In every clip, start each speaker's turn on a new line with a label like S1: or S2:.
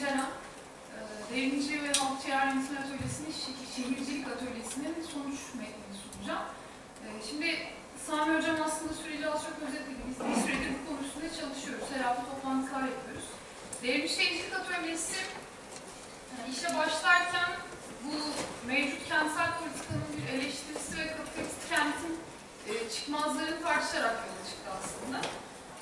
S1: Ceren. Ee, Devrimci ve Halkçı Yardımcısının Atölyesi'nin şe- şehircilik atölyesinin sonuç metnini sunacağım. Ee, Şimdi Sami Hocam aslında süreci az çok özetledi. Biz bir süredir bu konu üstünde çalışıyoruz. Her hafta toplantılar yapıyoruz. Devrimci Şehircilik Atölyesi işe başlarken bu mevcut kentsel politikanın bir eleştirisi ve kapitalist kentin e, çıkmazlarını tartışarak yola çıktı aslında.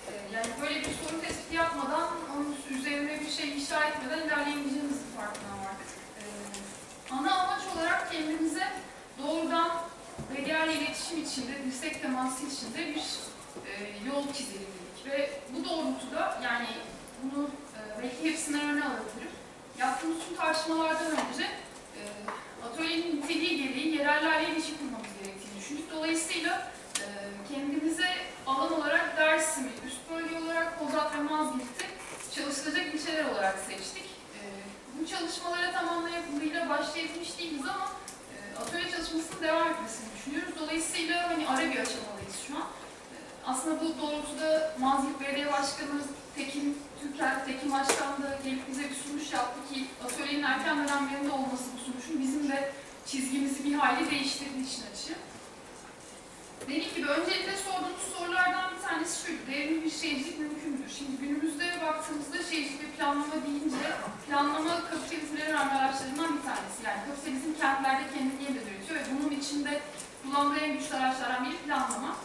S1: E, yani böyle bir sorun tespiti yapmadan, onun üzerine bir şey inşa etmeden ilerleyemeyeceğimizin farkına vardık. E, ana amaç olarak kendimize doğrudan ve diğerle iletişim içinde, dirsek teması içinde bir e, yol çizelim dedik. Ve bu doğrultuda yani bunu e, belki hepsinden örneği alabilirim. Yaptığımız tüm tartışmalardan önce e, atölyenin niteliği gereği yerellerle ilişki kurmamız gerektiğini düşündük. Dolayısıyla e, kendimize alan olarak Dersim'i, üst bölge olarak Kozak ve Mazgirt'i çalışılacak ilçeler olarak seçtik. E, bu çalışmalara tamamlayabildiğiyle başlayabilmiş değiliz ama e, atölye çalışmasının devam etmesini düşünüyoruz. Dolayısıyla hani ara bir aşamadayız şu an. E, aslında bu doğrultuda Mazgirt Belediye Başkanı Tekin Türker, Tekin Başkan da gelip bize bir sunuş yaptı ki atölyenin erken dönemlerinde olması bu sunuşun bizim de çizgimizi bir hayli değiştirdiği için açı. Dediğim gibi öncelikle sorduğumuz sorulardan bir tanesi şuydu. Devrimli bir şehircilik mümkün müdür? Şimdi günümüzde baktığımızda şehircilik ve planlama deyince planlama kapitalizmin en önemli araçlarından bir tanesi. Yani kapitalizm kentlerde kendini yeniden üretiyor ve bunun içinde kullandığı en güçlü araçlardan biri planlama.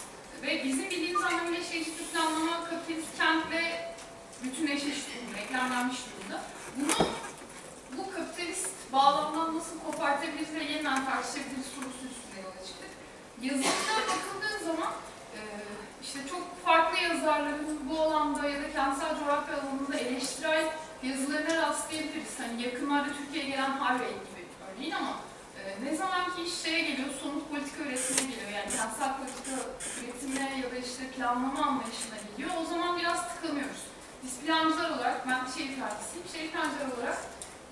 S1: Ve bizim bildiğimiz anlamıyla şehircilik planlama kapitalist kentle bütünleşmiş durumda, eklemlenmiş durumda. Bunu bu kapitalist bağlamdan nasıl kopartabiliriz ve yeniden tartışabiliriz sorusu. Yazılara bakıldığı zaman e, işte çok farklı yazarların bu alanda ya da kentsel coğrafya alanında eleştirel yazılarına rastlayabiliriz. Hani yakınlarda Türkiye'ye gelen Harvey gibi örneğin ama e, ne zaman ki iş geliyor, somut politika üretimine geliyor. Yani kentsel politika üretimine ya da işte planlama anlayışına geliyor. O zaman biraz tıkanıyoruz. Biz plancılar olarak, ben şehir plancısıyım, şehir plancılar olarak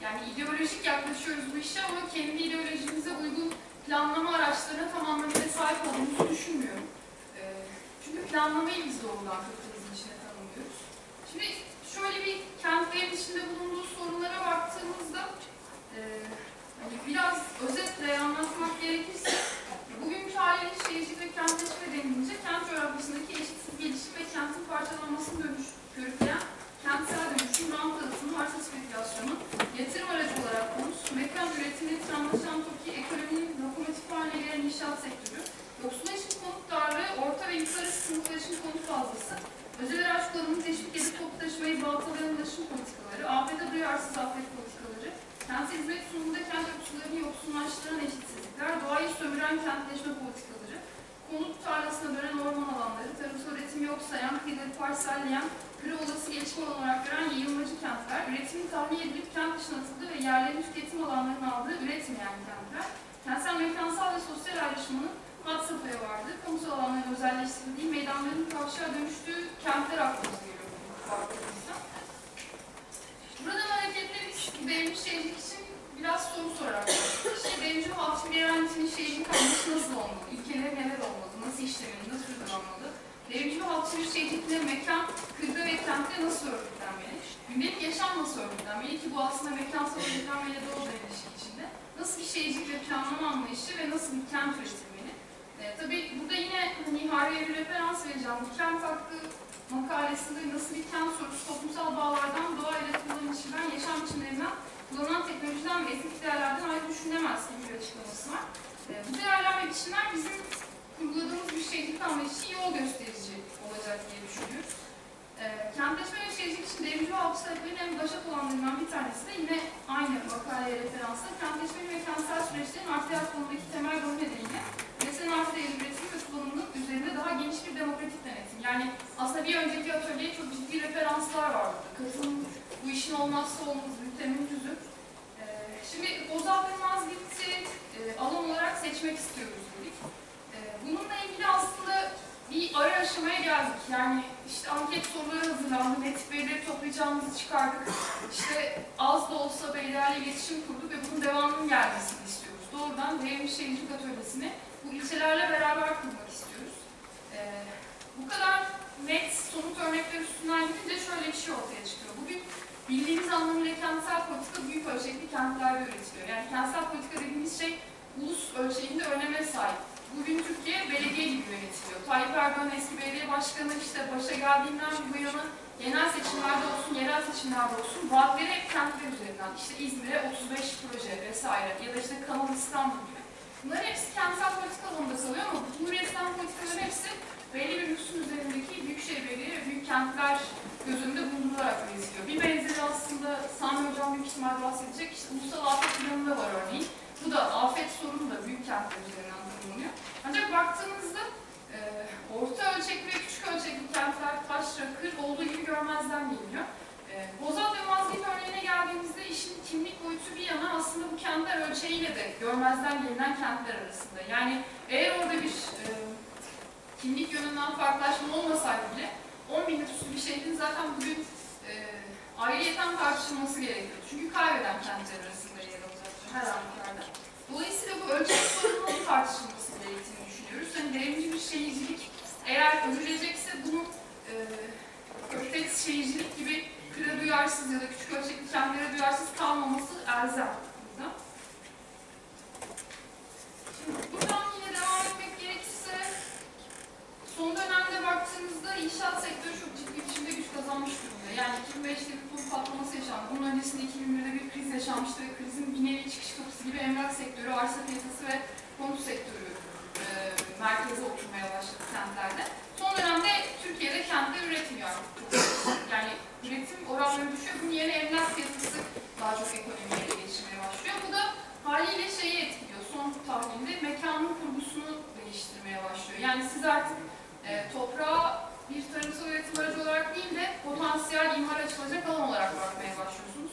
S1: yani ideolojik yaklaşıyoruz bu işe ama kendi ideolojimize uygun planlama araçlarına tam sahip olduğumuzu düşünmüyorum. Ee, çünkü planlamayı biz doğrudan kapitalizm içine tanımlıyoruz. Şimdi şöyle bir kentlerin içinde bulunduğu sorunlara baktığımızda e, hani biraz özetle anlatmak gerekirse bugünkü haliyle şehircilik ve kentleşme denilince kent coğrafyasındaki eşitsiz gelişim ve kentin parçalanmasını dönüş, körükleyen kentsel dönüşüm, rant dağıtımı, arsa spekülasyonu, yatırım aracı olarak konus, mekan üretimi, tramlaşan TOKİ, ekonominin lokomotif haline gelen inşaat sektörü, yoksullaşım konut darlığı, orta ve yukarı sınıflaşım konut fazlası, özel araç kullanımını teşvik edip toplu taşımayı baltalayan ulaşım politikaları, afete duyarsız afet politikaları, kentsel hizmet sunumunda kent yoksullarını yoksunlaştıran eşitsizlikler, doğayı sömüren kentleşme politikaları, konut tarlasına dönen orman alanları, tarımsal üretimi yok sayan, parselleyen, pürü olası gelişme olarak gören yayılmacı kentler, üretimin tahliye edilip kent dışına atıldığı ve yerlerin tüketim alanlarını aldığı üretmeyen kentler, kentsel mekansal ve sosyal ayrışmanın had safhaya vardığı, kamusal alanların özelleştirildiği, meydanların kavşağa dönüştüğü kentler aklımıza geliyor baktığımızda. Buradan hareketle biz devrimci şehircilik için biraz soru sorarak. İşte devrimci bir öğrencisinin şehircilik anlayışı nasıl olmalı? İlkeleri neler olmalı? Nasıl işlemeli? Nasıl uygulanmalı? Devrimci halkçı bir şehircilikle mekan, kırda ve kentte nasıl örgütlenmeli? Gündelik yaşam nasıl örgütlenmeli? Ki bu aslında mekansal örgütlenmeyle doğrudan ilişki içinde. Nasıl bir şehircilik ve planlama anlayışı ve nasıl bir kent üretilmeli? E, tabii burada yine hani Harvey'e bir referans vereceğim. Bu kent hakkı makalesinde nasıl bir kent sorusu toplumsal bağlardan doğayla kullanışından, yaşam biçimlerinden, kullanılan teknolojiden ve etik değerlerden ayrı düşünülemez gibi bir açıklaması var. E, bu değerler ve biçimler bizim kurguladığımız bir şehircilik anlayışı yol gösterici olacak diye düşünüyoruz. E, kentleşme ve için devrimci ve taleplerin en başat olanlarından bir tanesi de yine aynı makaleye referansla kentleşme ve kentsel süreçlerin artı konudaki temel rol nedeniyle nesnenin artı değeri üretimi ve kullanımının üzerinde daha geniş bir demokratik denetim. Yani aslında bir önceki atölyeye çok ciddi referanslar var burada. Katılım bu işin olmazsa olmaz bir teminüzü. Ee, şimdi Ozan ve Mazgirt'i e, alan olarak seçmek istiyoruz dedik. Ee, bununla ilgili aslında bir ara aşamaya geldik. Yani işte anket soruları hazırlandı, net verileri toplayacağımızı çıkardık. İşte az da olsa belirli iletişim kurduk ve bunun devamının gelmesini istiyoruz. Doğrudan Devrimci Şehircilik Atölyesi'ni bu ilçelerle beraber kurmak istiyoruz. Ee, bu kadar net somut örnekler üstünden gidince şöyle bir şey ortaya çıkıyor. Bugün bildiğimiz anlamıyla kentsel politika büyük ölçekli kentlerde üretiliyor. Yani kentsel politika dediğimiz şey ulus ölçeğinde öneme sahip. Bugün Türkiye belediye gibi yönetiliyor. Tayyip Erdoğan eski belediye başkanı işte başa geldiğinden bu yana genel seçimlerde olsun, yerel seçimlerde olsun vaatleri hep kentler üzerinden. İşte İzmir'e 35 proje vesaire ya da işte Kanal İstanbul gibi. Bunların hepsi kentsel politika alanında kalıyor ama bu üretilen politikaların hepsi belli bir lüksün üzerindeki büyükşehir belediye ve büyük kentler göz önünde bulundurularak üretiliyor. Bir benzeri aslında Sami Hocam büyük ihtimal bahsedecek. İşte ulusal afet planında var örneğin. Bu da afet sorunu da büyük kentler üzerinden tanımlanıyor. Ancak baktığınızda e, orta ölçekli ve küçük ölçekli kentler taşra, kır olduğu gibi görmezden geliniyor. E, Bozat ve Mazgirt örneğine geldiğimizde işin kimlik boyutu bir yana aslında bu kentler ölçeğiyle de görmezden gelinen kentler arasında. Yani eğer orada bir e, kimlik yönünden farklılaşma olmasaydı bile 10 bin nüfuslu bir şehrin zaten bugün e, ayrıyeten tartışılması gerekiyor. Çünkü kaybeden kentler arasında yer alacaktır her halükarda. Dolayısıyla bu ölçek sorununun tartışılması gerektiğini düşünüyoruz. Hani devrimci bir şehircilik eğer övülecekse bunun e, köftex şehircilik gibi kıra duyarsız ya da küçük ölçekli kentlere duyarsız kalmaması elzem. Şimdi buradan yine devam etmek gerekirse son dönemde baktığımızda inşaat sektörü çok ciddi biçimde güç kazanmış durumda. Yani 2005'te bir kur patlaması yaşandı. Bunun öncesinde 2001'de bir kriz yaşanmıştı ve krizin bir nevi çıkış kapısı gibi emlak sektörü, arsa piyasası ve konut sektörü e, merkeze oturmaya başladı kentlerde. Son dönemde Türkiye'de kentler üretmiyor artık. çok. Yani üretim oranları düşüyor. Bunun yerine emlak piyasası daha çok ekonomiye ele geçirmeye başlıyor. Bu da haliyle şeyi etkiliyor. Son tahminde mekanın kurgusunu değiştirmeye başlıyor. Yani siz artık e, toprağa bir tarımsal üretim aracı olarak değil de potansiyel imar açılacak alan olarak bakmaya başlıyorsunuz.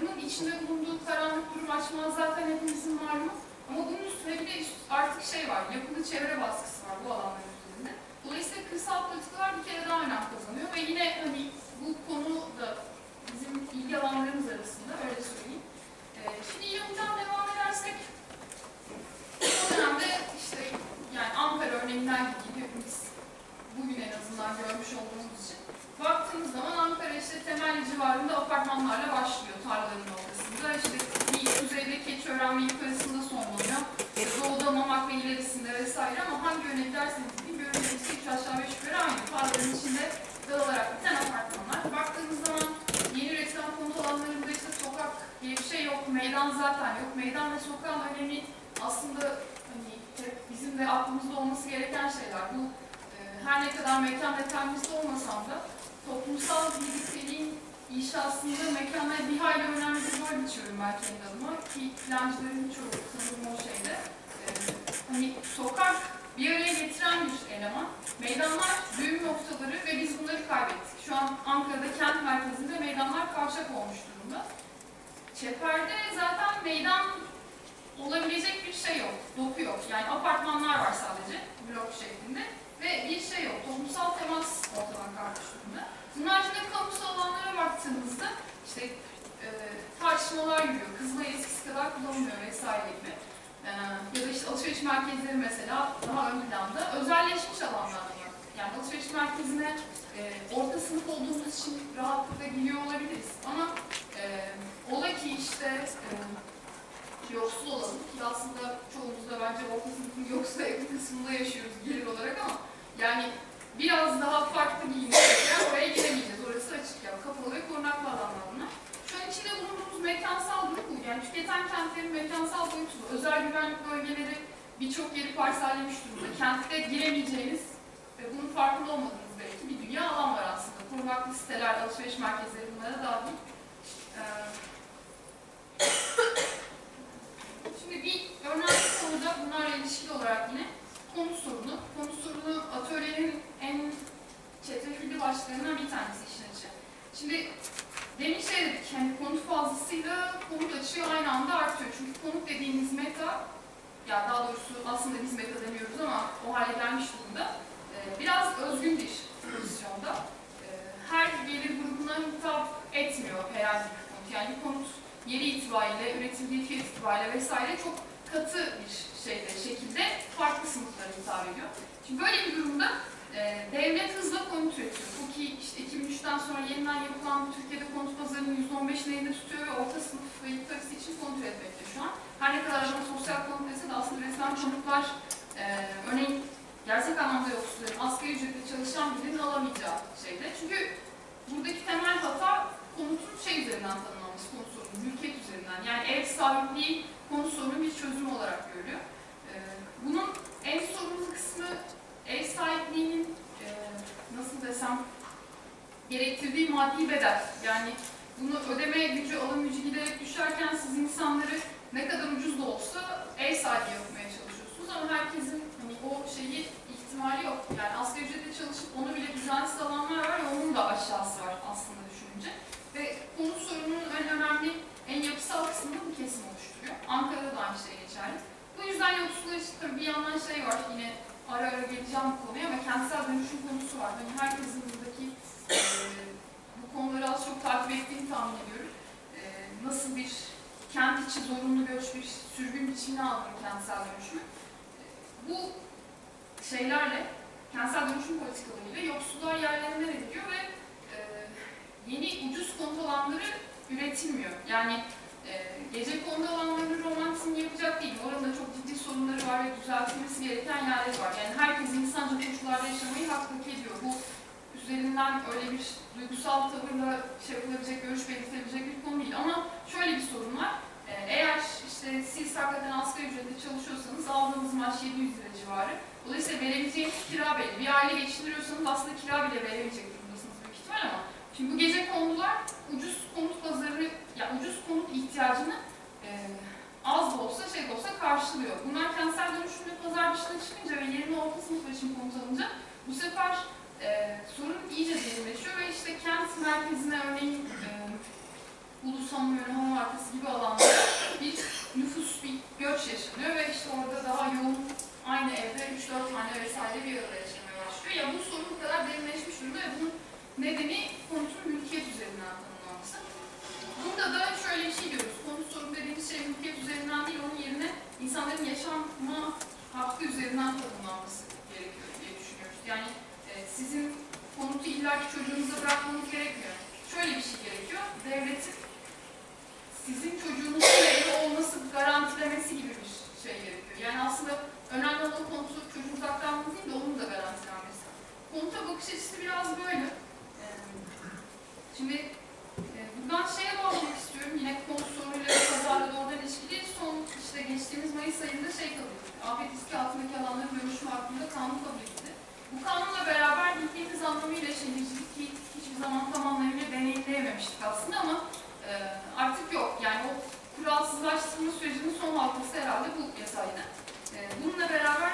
S1: Tarımın içinde bulunduğu karanlık durum açmaz zaten hepimizin malumu. Ama bunun üstüne bir de artık şey var, yapılı çevre baskısı var bu alanların üzerinde. Dolayısıyla kırsal politikalar bir kere daha önem kazanıyor ve yine hani bu konu da bizim ilgi alanlarımız arasında öyle söyleyeyim. Ee, şimdi yıldan devam edersek bu dönemde işte yani Ankara örneğinden gibi hepimiz bugün en azından görmüş olduğumuz için baktığımız zaman Ankara işte Temelli civarında apartmanlarla başlıyor tarlaların ortasında. İşte kuzeyde Keçiören ve yukarısında sonlanıyor. Doğuda Mamak ve ilerisinde vesaire ama hangi yöne giderseniz gidin ki üç aşağı beş yukarı aynı. Tarlaların içinde dağılarak biten apartmanlar. Baktığınız zaman yeni üretilen konut alanlarında işte sokak diye bir şey yok. Meydan zaten yok. Meydan ve sokağın önemi aslında hani bizim de aklımızda olması gereken şeyler. Bu e, her ne kadar mekan detayımızda olmasam da toplumsal birlikteliğin inşasında mekana bir hayli önemli bir rol biçiyorum ben kendi adıma ki plancıların çoğu sanırım o şeyde. E, hani sokak bir araya getiren bir eleman. Meydanlar düğüm noktaları ve biz bunları kaybettik. Şu an Ankara'da kent merkezinde meydanlar kavşak olmuş durumda. Çeperde zaten meydan olabilecek bir şey yok, doku yok. Yani apartmanlar var sadece blok şeklinde ve bir şey yok. Toplumsal temas ortadan kalkmış durumda. Bunun haricinde kamusal alanlara baktığımızda işte e, tartışmalar yürüyor. Kızılay eskisi kadar kullanılmıyor vesaire gibi. E, ya da işte alışveriş merkezleri mesela daha ön planda. Özelleşmiş alanlar. Yani alışveriş merkezine e, orta sınıf olduğumuz için rahatlıkla gidiyor olabiliriz. Ama e, ola ki işte e, yoksul olalım ki aslında çoğumuz da bence orta sınıfın yoksul yakın kısmında yaşıyoruz gelir olarak ama yani biraz daha farklı imkanlar oraya giremeyeceğiz. Orası açık ya. Kapalı ve korunaklı alanlar bunlar. Şu an içinde bulunduğumuz mekansal bu. Yani tüketen kentlerin mekansal boyutu. Özel güvenlik bölgeleri birçok yeri parsellemiş durumda. Kentte giremeyeceğiniz ve bunun farkında olmadığınız belki bir dünya alan var aslında. Korunaklı siteler, alışveriş merkezleri bunlara dahil. Ee, Şimdi bir önemli konu da bunlarla ilişkili olarak yine Konut sorunu atölyenin en çetrefilli başlarından bir tanesi işin açığı. Şimdi demin şey dedik, hani konut fazlasıyla konut açığı aynı anda artıyor. Çünkü konut dediğimiz meta, ya daha doğrusu aslında biz meta demiyoruz ama o hale gelmiş durumda. Ee, biraz özgün bir pozisyonda. Ee, her gelir grubuna hitap etmiyor herhangi bir konut. Yani konut yeri itibariyle, üretildiği fiyat itibariyle vesaire çok katı bir şeyde, şekilde farklı sınıflara hitap ediyor. Şimdi böyle bir durumda e, devlet hızla konut üretiyor. Bu ki işte 2003'ten sonra yeniden yapılan Türkiye'de konut pazarının %15'ini elinde tutuyor ve orta sınıf ve yukarısı için konut üretmekte şu an. Her ne kadar buna sosyal konut dese de aslında üretilen konutlar e, örneğin gerçek anlamda yoksulların asgari ücretle çalışan birinin alamayacağı şeyde. Çünkü buradaki temel hata konutun şey üzerinden tanımlanması, konut sorunu, mülkiyet üzerinden. Yani ev sahipliği konut sorunu bir çözüm olarak görülüyor. E, bunun en sorunlu kısmı ev sahipliğinin e, nasıl desem gerektirdiği maddi bedel. Yani bunu ödeme gücü, alım gücü giderek düşerken siz insanları ne kadar ucuz da olsa ev sahibi yapmaya çalışıyorsunuz ama herkesin hani o şeyi ihtimali yok. Yani asgari ücretle çalışıp onu bile düzensiz alanlar var ve onun da aşağısı var aslında düşününce. Ve konut sorununun en önemli, en yapısal kısmını bu kesim oluşturuyor. Ankara'da da aynı şey geçerli. Bu yüzden yoksullar için tabii bir yandan şey var yine ara ara geleceğim bu konuya ama kentsel dönüşüm konusu var. Hani herkesin buradaki e, bu konuları az çok takip ettiğini tahmin ediyorum. E, nasıl bir kent içi zorunlu göç bir sürgün biçimine alınır kentsel dönüşümü. E, bu şeylerle, kentsel dönüşüm politikalarıyla yoksullar yerlerinden ediliyor ve e, yeni ucuz konut alanları üretilmiyor. Yani e, gece kondu alanlarının romantizmini yapacak değil. Orada çok sorunları var ve düzeltilmesi gereken yerler var. Yani herkes insanca koşullarda yaşamayı hak ediyor. Bu üzerinden öyle bir duygusal tavırla şey yapılabilecek, görüş belirtilebilecek bir konu değil. Ama şöyle bir sorun var. E, eğer işte siz hakikaten asgari ücretle çalışıyorsanız aldığınız maaş 700 lira civarı. Dolayısıyla verebileceğiniz kira belli. Bir aile geçindiriyorsanız aslında kira bile veremeyecek durumdasınız büyük ihtimal ama Şimdi bu gece konular ucuz konut pazarı, ya ucuz konut ihtiyacını e, az da olsa şey de olsa karşılıyor. Bunlar kentsel dönüşümlü pazar dışına çıkınca ve yerine orta sınıf için konut alınca bu sefer e, sorun iyice derinleşiyor ve işte kent merkezine örneğin e, Ulusal böyle hamam arkası gibi alanlarda bir nüfus, bir göç yaşanıyor ve işte orada daha yoğun aynı evde 3-4 tane vesaire bir arada yaşamaya başlıyor. Ya bu sorun bu kadar derinleşmiş durumda ve bunun nedeni konutun mülkiyet üzerinden tanımlanması. Burada da şöyle bir şey görüyoruz. Konut sorunu dediğimiz şey mülkiyet üzerinden değil, onun yerine insanların yaşama hakkı üzerinden tanımlanması gerekiyor diye düşünüyoruz. Yani e, sizin konutu illaki çocuğunuza bırakmanız gerekmiyor. Şöyle bir şey gerekiyor. Devletin sizin çocuğunuzun evli olması garantilemesi gibi bir şey gerekiyor. Yani aslında önemli olan konutu çocuğunuza aktarmanız değil de onun da garantilenmesi. Konuta bakış açısı biraz böyle. Şimdi e, buradan şeye bağlamak istiyorum. Yine konut sorunuyla ve pazarla doğrudan ilişkili. Son işte geçtiğimiz Mayıs ayında şey kabul edildi. Afet riski altındaki alanların dönüşümü hakkında kanun kabul edildi. Bu kanunla beraber anlamıyla şehircilik hiçbir zaman tam anlamıyla deneyimleyememiştik aslında ama e, artık yok. Yani o kuralsızlaştırma sürecinin son halkası herhalde bu yasaydı. E, bununla beraber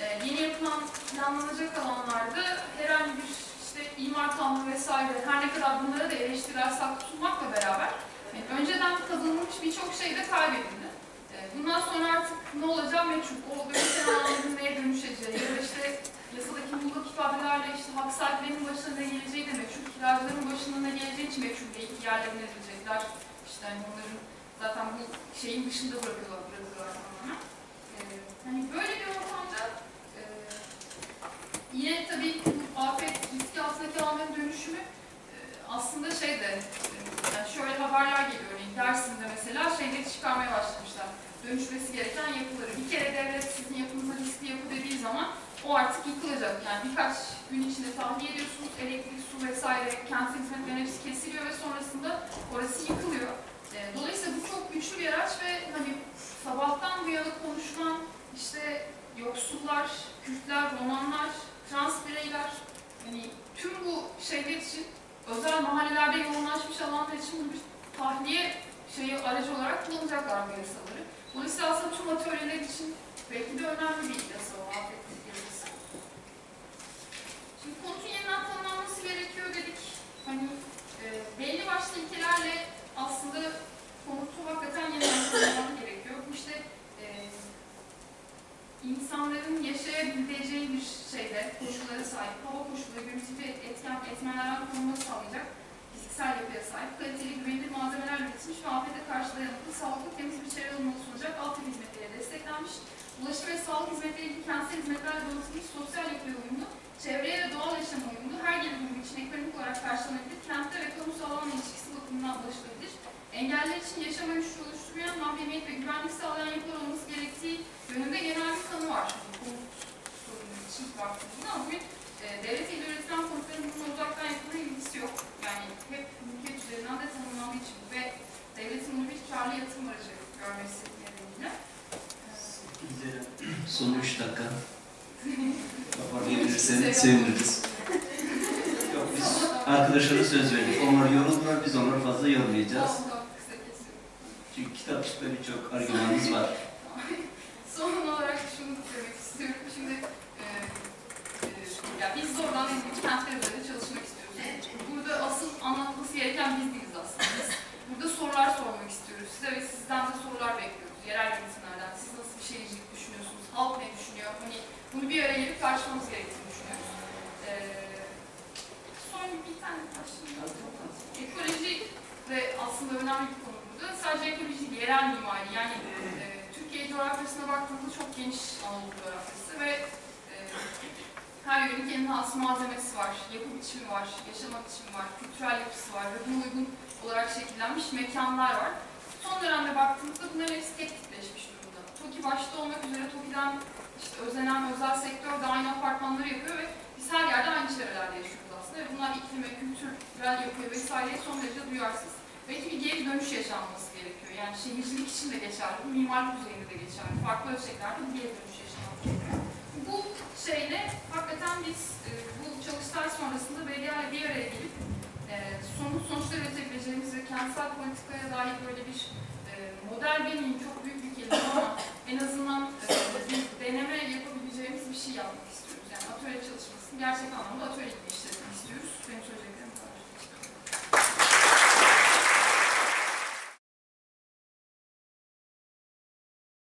S1: e, yeni yapılan planlanacak alanlarda herhangi bir işte imar kanunu vesaire her ne kadar bunlara da eleştiriler sak tutmakla beraber yani önceden kazanılmış birçok şey de kaybedildi. E, bundan sonra artık ne olacağı meçhul. O dönüşen alanların neye dönüşeceği ya da işte yasadaki mutlak ifadelerle işte hak sahiplerinin başına ne geleceği de meçhul. Kiracıların başına ne geleceği hiç meçhul değil. Yerlerine edilecekler. İşte hani onların zaten bu şeyin dışında bırakıyorlar, bırakıyorlar tamamen. E, hani böyle bir ortamda e, yine tabii bu afet riski altındaki alanların dönüşümü e, aslında şey de e, yani şöyle haberler geliyor örneğin Dersim'de mesela şeyleri çıkarmaya başlamışlar. Dönüşmesi gereken yapıları. Bir kere devlet sizin yapınıza riskli yapı dediği zaman o artık yıkılacak. Yani birkaç gün içinde tahliye ediyorsunuz. Elektrik, su vesaire, kentsel hizmetlerin hepsi kesiliyor ve sonrasında orası yıkılıyor. E, dolayısıyla bu çok güçlü bir araç ve hani sabahtan bu yana konuşulan işte yoksullar, Kürtler, Romanlar, trans bireyler, hani tüm bu şeyler için özel mahallelerde yoğunlaşmış alanlar için bir tahliye şeyi aracı olarak kullanacaklar bu yasaları. Dolayısıyla aslında tüm atölyeler için belki de önemli bir yasa o afet yasası. Şimdi konutun yeniden tanımlanması gerekiyor dedik. Hani e, belli başlı ilkelerle aslında konutu hakikaten yeniden tanımlamak gerekiyor. Bu işte e, insanların yaşayabileceği bir şeyde, koşullara sahip, hava koşulları, gürültülü etken, etmenlerden korunma sağlayacak fiziksel yapıya sahip, kaliteli, güvenilir malzemeler üretilmiş ve afete karşı dayanıklı, sağlıklı, temiz bir çevre olmalı sunacak altyapı hizmetleriyle desteklenmiş, ulaşım ve sağlık hizmetleri ilgili kentsel hizmetlerle donatılmış, sosyal yapıya uyumlu, çevreye ve doğal yaşama uyumlu her gelir durum için ekonomik olarak karşılanabilir, kentte ve kamusal alan ilişkisi bakımından ulaşılabilir. Engeller için yaşam ölçüsü oluşturmayan, mahremiyet ve güvenlik sağlayan yapılar olması gerektiği yönünde genel bir kanı var. Konut sorunu için baktığımızda ama bugün e, devlet ile üretilen konutların bununla uzaktan yapılan ilgisi yok. Yani hep mülkiyet üzerinden de tanımlandığı için ve devletin bunu bir karlı yatırım aracı görmesi nedeniyle.
S2: Son 3 dakika
S1: Size-
S2: seviniriz. Yok biz arkadaşlara söz verdik. Onlar yoruldular, biz onları fazla yormayacağız. Çünkü kitapçıkta birçok argümanımız var.
S1: Son olarak şunu demek istiyorum. Şimdi e, e, ya biz zorlan ilgili kentler üzerinde çalışmak istiyoruz. Burada asıl anlatması gereken biz değiliz aslında. Biz burada sorular sormak istiyoruz. Size ve sizden de sorular bekliyoruz. Yerel yönetimlerden. Siz nasıl bir şehircilik düşünüyorsunuz? Halk ne düşünüyor? Hani bunu bir araya gelip tartışmamız gerektiğini düşünüyoruz. E, son bir tane başlayayım. Ekoloji de aslında önemli bir konu burada. Sadece ekoloji değil, yerel mimari. Yani e, Türkiye coğrafyasına baktığımızda çok geniş Anadolu coğrafyası ve e, her yönün kendine has malzemesi var, yapı biçimi var, yaşama biçimi var, kültürel yapısı var ve buna uygun olarak şekillenmiş mekanlar var. Son dönemde baktığımızda bunların hepsi tek tipleşmiş durumda. TOKİ başta olmak üzere TOKİ'den işte özenen özel sektör de aynı apartmanları yapıyor ve biz her yerde aynı çevrelerde yaşıyoruz aslında ve bunlar iklime, kültürel yapıya vesaireye son derece duyarsız. Belki bir geri dönüş yaşanması gerekiyor. Yani şehircilik için de geçerli, mimarlık düzeyinde de geçerli. Farklı ölçeklerde bir geri dönüş yaşanması gerekiyor. Bu şeyle hakikaten biz e, bu çalıştay sonrasında belediyelerle bir araya gelip e, somut sonuçlar üretebileceğimiz ve kentsel politikaya dair böyle bir e, model demeyeyim çok büyük bir kelime ama en azından e, bir deneme yapabileceğimiz bir şey yapmak istiyoruz. Yani atölye çalışmasını gerçek anlamda atölye gibi işletmek istiyoruz. Benim